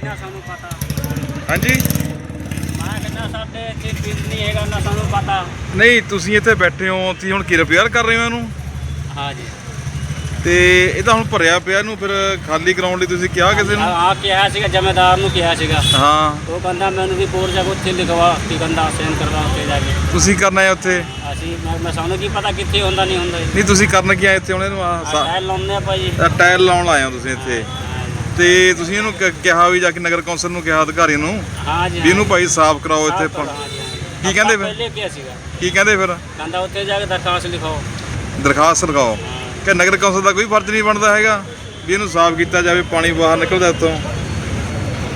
ਕਿੰਨਾ ਸਾਨੂੰ ਪਤਾ? ਹਾਂਜੀ। ਮੈਂ ਕਹਿੰਦਾ ਸਾਡੇ ਇੱਥੇ ਪਿੰਡ ਨਹੀਂ ਹੈਗਾ ਨਾ ਸਾਨੂੰ ਪਤਾ। ਨਹੀਂ ਤੁਸੀਂ ਇੱਥੇ ਬੈਠੇ ਹੋ ਤੁਸੀਂ ਹੁਣ ਕੀ ਰਿਪੇਅਰ ਕਰ ਰਹੇ ਹੋ ਇਹਨੂੰ? ਹਾਂ ਜੀ ਤੇ ਇਹ ਤਾਂ ਹੁਣ ਭਰਿਆ ਪਿਆ ਇਹਨੂੰ ਫਿਰ ਖਾਲੀ ਕਰਾਉਣ ਲਈ ਤੁਸੀਂ ਕਿਹਾ ਕਿਸੇ ਨੂੰ? ਆ ਕਿਹਾ ਸੀਗਾ ਜਮੇਦਾਰ ਨੂੰ ਕਿਹਾ ਸੀਗਾ। ਹਾਂ। ਉਹ ਕਹਿੰਦਾ ਮੈਨੂੰ ਵੀ ਕੋਰ ਜਾ ਉੱਥੇ ਲਿਖਵਾ ਕੀ ਕਹਿੰਦਾ ਸੈਨ ਕਰਵਾ ਉੱਥੇ ਜਾ ਕੇ। ਤੁਸੀਂ ਕਰਨਾ ਹੈ ਉੱਥੇ? ਅਸੀਂ ਮੈਂ ਮੈਂ ਸਾਨੂੰ ਕੀ ਪਤਾ ਕਿੱਥੇ ਹੁੰਦਾ ਨਹੀਂ ਹੁੰਦਾ ਨਹੀਂ ਤੁਸੀਂ ਕਰਨ ਕੀ ਆਏ ਇੱਥੇ ਹੁਣ ਇਹਨੂੰ? ਆਹ ਸਾ- ਟਾਇਲ ਲਾਉਂਦੇ ਆ ਭਾਈ। ਟਾਇਲ ਲਾਉਣ ਆਏ ਹੋ ਤੁਸੀਂ ਇੱਥੇ? ਤੇ ਤੁਸੀਂ ਇਹਨੂੰ ਕ- ਕਿਹਾ ਵੀ ਜਾ ਕੇ ਨਗਰ ਕੌਂਸਲ ਨੂੰ ਕਿਹਾ ਅਧਿਕਾਰੀ ਨੂੰ ਹਾਂ ਜੀ ਵੀ ਇਹਨੂੰ ਭਾਈ ਸਾਫ਼ ਕਰਾਓ ਇੱਥੇ ਹਾਂ ਪਾ- ਜੀ, ਹਾਂ। ਕੀ ਕਹਿੰਦੇ ਫਿਰ? ਪਹਿਲੇ ਕਿਹਾ ਸੀਗਾ। ਕੀ ਕਹਿੰਦੇ ਫਿਰ? ਕਹਿੰਦਾ ਉੱਥੇ ਜਾ ਕੇ ਦਰਖਾਸਤ ਲਿਖਾਓ। ਦਰਖਾਸਤ ਲਗਾਓ। ਕਿ ਨਗਰ ਕੌਂਸਲ ਦਾ ਕੋਈ ਫਰਜ਼ ਨਹੀਂ ਬਣਦਾ ਹੈਗਾ ਵੀ ਇਹਨੂੰ ਸਾਫ਼ ਕੀਤਾ ਜਾਵੇ ਪਾਣੀ ਬਾਹਰ ਨਿਕਲਦਾ ਇੱਥੋਂ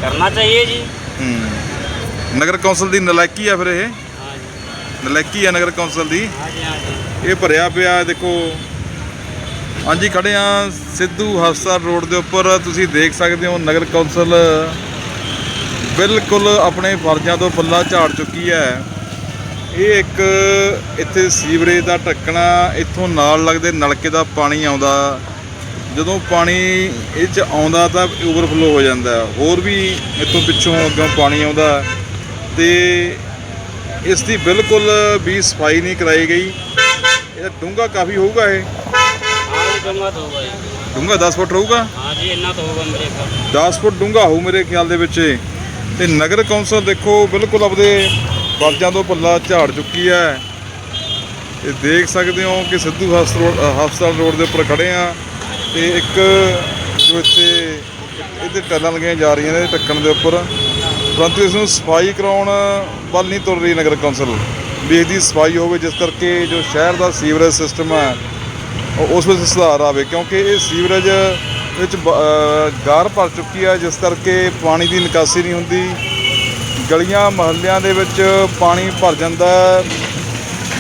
ਕਰਨਾ ਚਾਹੀਏ ਜੀ। ਹੂੰ। ਨਗਰ ਕੌਂਸਲ ਦੀ ਨਲਾਇਕੀ ਆ ਫਿਰ ਇਹ। ਹਾਂ ਜੀ ਨਲਾਇਕੀ ਆ ਨਗਰ ਕੌਂਸਲ ਦੀ। ਹਾਂ ਜੀ ਹਾਂ ਜੀ ਇਹ ਭਰਿਆ ਪਿਆ ਦੇਖੋ। ਹਾਂਜੀ, ਖੜੇ ਆ ਸਿੱਧੂ ਹਸਪਤਾਲ ਰੋਡ ਦੇ ਉੱਪਰ। ਤੁਸੀਂ ਦੇਖ ਸਕਦੇ ਹੋ ਨਗਰ ਕੌਂਸਲ ਬਿਲਕੁਲ ਆਪਣੇ ਫਰਜ਼ਾਂ ਤੋਂ ਪੱਲਾ ਝਾੜ ਚੁੱਕੀ ਹੈ। ਇਹ ਇੱਕ ਇੱਥੇ ਸੀਵਰੇਜ ਦਾ ਢੱਕਣਾ, ਇੱਥੋਂ ਨਾਲ ਲੱਗਦੇ ਨਲਕੇ ਦਾ ਪਾਣੀ ਆਉਂਦਾ। ਜਦੋਂ ਪਾਣੀ ਇਹ ਚ ਆਉਂਦਾ ਤਾਂ ਓਵਰਫਲੋ ਹੋ ਜਾਂਦਾ। ਹੋਰ ਵੀ ਇੱਥੋਂ ਪਿੱਛੋਂ ਅੱਗੋਂ ਪਾਣੀ ਆਉਂਦਾ। ਤੇ ਇਸ ਦੀ ਬਿਲਕੁਲ ਵੀ ਸਫ਼ਾਈ ਨਹੀਂ ਕਰਾਈ ਗਈ। ਇਹਦਾ ਡੂੰਘਾ ਕਾਫੀ ਹੋਊਗਾ ਇਹ। ਡੂੰਘਾ ਤਾਂ ਹੋਊਗਾ ਜੀ। ਡੂੰਘਾ 10 ਫੁੱਟ ਰਹੂਗਾ? ਹਾਂ ਜੀ ਇੰਨਾ ਤਾਂ ਹੋਊਗਾ ਮੇਰੇ ਕੋਲ 10 ਫੁੱਟ ਡੂੰਘਾ ਹੋਊ ਮੇਰੇ ਖਿਆਲ ਦੇ ਵਿੱਚ ਇਹ। ਤੇ ਨਗਰ ਕੌਂਸਲ ਦੇਖੋ ਬਿਲਕੁਲ ਆਪਦੇ ਫਰਜ਼ਾਂ ਤੋਂ ਪੱਲਾ ਝਾੜ ਚੁੱਕੀ ਹੈ। ਇਹ ਦੇਖ ਸਕਦੇ ਹੋ ਕਿ ਸਿੱਧੂ ਹਸਪਤਾਲ ਹਸਪਤਾਲ ਰੋਡ ਦੇ ਉੱਪਰ ਖੜੇ ਆ ਤੇ ਇੱਕ ਜੋ ਇੱਥੇ ਇਹਦੇ ਟੈਲਾਂ ਲਗਾਈਆਂ ਜਾ ਰਹੀਆਂ ਨੇ ਢੱਕਣ ਦੇ ਉੱਪਰ। ਪਰੰਤੂ ਇਸ ਨੂੰ ਸਫ਼ਾਈ ਕਰਾਉਣ ਵੱਲ ਨਹੀਂ ਤੁਰ ਰਹੀ ਨਗਰ ਕੌਂਸਲ। ਵੀ ਇਹਦੀ ਸਫ਼ਾਈ ਹੋਵੇ ਜਿਸ ਕਰਕੇ ਜੋ ਸ਼ਹਿਰ ਦਾ ਸੀਵਰੇਜ ਸਿਸਟਮ ਹੈ ਉਸ ਵਿੱਚ ਸੁਧਾਰ ਆਵੇ, ਕਿਉਂਕਿ ਇਹ ਸੀਵਰੇਜ ਵਿੱਚ ਬ- ਗਾਰ ਭਰ ਚੁੱਕੀ ਹੈ, ਜਿਸ ਕਰਕੇ ਪਾਣੀ ਦੀ ਨਿਕਾਸੀ ਨਹੀਂ ਹੁੰਦੀ। ਗਲੀਆਂ, ਮਹੱਲਿਆਂ ਦੇ ਵਿੱਚ ਪਾਣੀ ਭਰ ਜਾਂਦਾ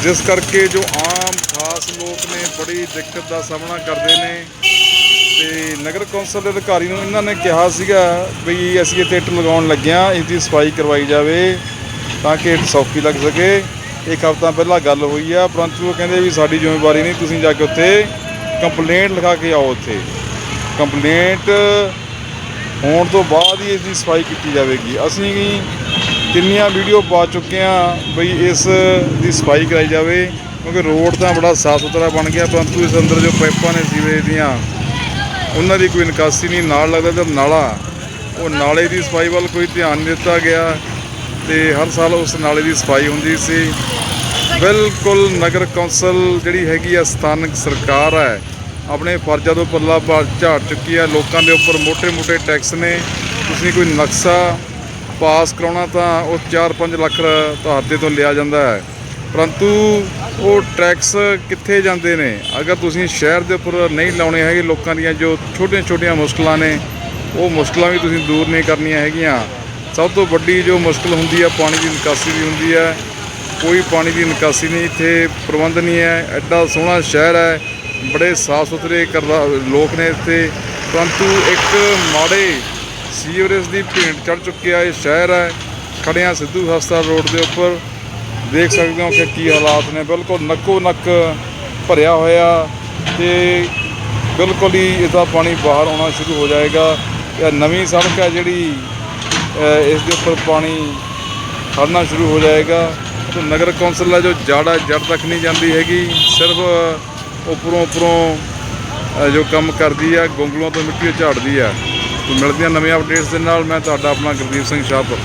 ਜਿਸ ਕਰਕੇ ਜੋ ਆਮ ਖਾਸ ਲੋਕ ਨੇ ਬੜੀ ਦਿੱਕਤ ਦਾ ਸਾਹਮਣਾ ਕਰਦੇ ਨੇ। ਤੇ ਨਗਰ ਕੌਂਸਲ ਦੇ ਅਧਿਕਾਰੀ ਨੂੰ ਇਹਨਾਂ ਨੇ ਕਿਹਾ ਸੀਗਾ ਵੀ ਅਸੀਂ ਇਹ ਇੱਟ ਲਗਾਉਣ ਲੱਗਿਆ ਇਸ ਦੀ ਸਫ਼ਾਈ ਕਰਵਾਈ ਜਾਵੇ ਤਾਂ ਕਿ ਇੱਟ ਸੌਖੀ ਲੱਗ ਸਕੇ। ਇੱਕ ਹਫ਼ਤਾ ਪਹਿਲਾਂ ਗੱਲ ਹੋਈ ਆ, ਪਰੰਤੂ ਉਹ ਕਹਿੰਦੇ ਵੀ ਸਾਡੀ ਜ਼ਿੰਮੇਵਾਰੀ ਨਹੀਂ, ਤੁਸੀਂ ਜਾ ਕੇ ਉੱਥੇ ਕੰਪਲੇਂਟ ਲਿਖਾ ਕੇ ਆਓ ਉੱਥੇ। ਕੰਪਲੇਂਟ ਹੋਣ ਤੋਂ ਬਾਅਦ ਹੀ ਇਸ ਦੀ ਸਫ਼ਾਈ ਕੀਤੀ ਜਾਵੇਗੀ। ਅਸੀਂ ਕਿੰਨੀਆਂ ਵੀਡੀਓ ਪਾ ਚੁੱਕੇ ਆ ਬਈ ਇਸ ਦੀ ਸਫ਼ਾਈ ਕਰਾਈ ਜਾਵੇ, ਕਿਉਂਕਿ ਰੋਡ ਤਾਂ ਬੜਾ ਸਾਫ਼ ਸੁਥਰਾ ਬਣ ਗਿਆ, ਪਰੰਤੂ ਇਸ ਅੰਦਰ ਜੋ ਪਾਈਪਾਂ ਨੇ ਸੀਵਰੇਜ ਦੀਆਂ, ਉਹਨਾਂ ਦੀ ਕੋਈ ਨਿਕਾਸੀ ਨਹੀਂ, ਨਾਲ ਲੱਗਦਾ ਤੇ ਨਾਲਾ, ਉਹ ਨਾਲੇ ਦੀ ਸਫ਼ਾਈ ਵੱਲ ਕੋਈ ਧਿਆਨ ਨਹੀਂ ਦਿੱਤਾ ਗਿਆ। ਤੇ ਹਰ ਸਾਲ ਉਸ ਨਾਲੇ ਦੀ ਸਫ਼ਾਈ ਹੁੰਦੀ ਸੀ। ਬਿਲਕੁਲ ਨਗਰ ਕੌਂਸਲ ਜਿਹੜੀ ਹੈਗੀ ਆ ਸਥਾਨਕ ਸਰਕਾਰ ਹੈ, ਆਪਣੇ ਫਰਜ਼ਾਂ ਤੋਂ ਪੱਲਾ ਝਾੜ ਚੁੱਕੀ ਆ। ਲੋਕਾਂ ਦੇ ਉੱਪਰ ਮੋਟੇ ਮੋਟੇ ਟੈਕਸ ਨੇ। ਤੁਸੀਂ ਕੋਈ ਨਕਸ਼ਾ ਪਾਸ ਕਰਾਉਣਾ ਤਾਂ ਉਹ 4-5 ਲੱਖ ਤੁਹਾਡੇ ਤੋਂ ਲਿਆ ਜਾਂਦਾ ਹੈ। ਪਰੰਤੂ ਉਹ ਟੈਕਸ ਕਿੱਥੇ ਜਾਂਦੇ ਨੇ? ਅਗਰ ਤੁਸੀਂ ਸ਼ਹਿਰ ਦੇ ਉੱਪਰ ਨਹੀਂ ਲਾਉਣੇ ਹੈਗੇ ਲੋਕਾਂ ਦੀਆਂ ਜੋ ਛੋਟੀਆਂ-ਛੋਟੀਆਂ ਮੁਸ਼ਕਲਾਂ ਨੇ, ਉਹ ਮੁਸ਼ਕਲਾਂ ਵੀ ਤੁਸੀਂ ਦੂਰ ਨਹੀਂ ਕਰਨੀਆਂ ਹੈਗੀਆਂ। ਸਭ ਤੋਂ ਵੱਡੀ ਜੋ ਮੁਸ਼ਕਲ ਹੁੰਦੀ ਹੈ ਪਾਣੀ ਦੀ ਨਿਕਾਸੀ ਦੀ ਹੁੰਦੀ ਹੈ ਕੋਈ ਪਾਣੀ ਦੀ ਨਿਕਾਸੀ ਨਹੀਂ, ਇੱਥੇ ਪ੍ਰਬੰਧ ਨਹੀਂ ਹੈ। ਐਡਾ ਸੋਹਣਾ ਸ਼ਹਿਰ ਹੈ, ਬੜੇ ਸਾਫ਼ ਸੁਥਰੇ ਕਰਦਾ ਲੋਕ ਨੇ ਇੱਥੇ। ਪਰੰਤੂ ਇੱਕ ਮਾੜੇ ਸੀਵਰੇਜ ਦੀ ਭੇਂਟ ਚੜ ਚੁੱਕਿਆ ਇਹ ਸ਼ਹਿਰ ਹੈ। ਖੜਿਆ ਸਿੱਧੂ ਹਸਪਤਾਲ ਰੋਡ ਦੇ ਉੱਪਰ। ਦੇਖ ਸਕਦੇ ਹੋ ਕਿ ਕੀ ਹਾਲਾਤ ਨੇ। ਬਿਲਕੁਲ ਨੱਕੋ ਨੱਕ ਭਰਿਆ ਹੋਇਆ ਤੇ ਬਿਲਕੁਲ ਹੀ ਇਹਦਾ ਪਾਣੀ ਬਾਹਰ ਆਉਣਾ ਸ਼ੁਰੂ ਹੋ ਜਾਏਗਾ। ਇਹ ਨਵੀਂ ਸੜਕ ਹੈ ਜਿਹੜੀ ਇਸ ਦੇ ਉੱਪਰ ਪਾਣੀ ਖੜਨਾ ਸ਼ੁਰੂ ਹੋ ਜਾਏਗਾ। ਤੇ ਨਗਰ ਕੌਂਸਲ ਦਾ ਜੋ ਜੜ ਹੈ ਜੜ ਤੱਕ ਨਹੀਂ ਜਾਂਦੀ ਹੈਗੀ, ਸਿਰਫ ਉੱਪਰੋਂ ਉੱਪਰੋਂ ਜੋ ਕੰਮ ਕਰਦੀ ਹੈ ਗੋਂਗਲੋਂ ਤੋਂ ਮਿੱਟੀ ਝਾੜਦੀ ਹੈ ਮਿਲਦੀਆਂ ਨਵੀਆਂ ਅਪਡੇਟਸ ਦੇ ਨਾਲ ਮੈਂ ਤੁਹਾਡਾ ਆਪਣਾ ਗੁਰਦੀਪ ਸਿੰਘ ਸ਼ਾਹਪੁਰ।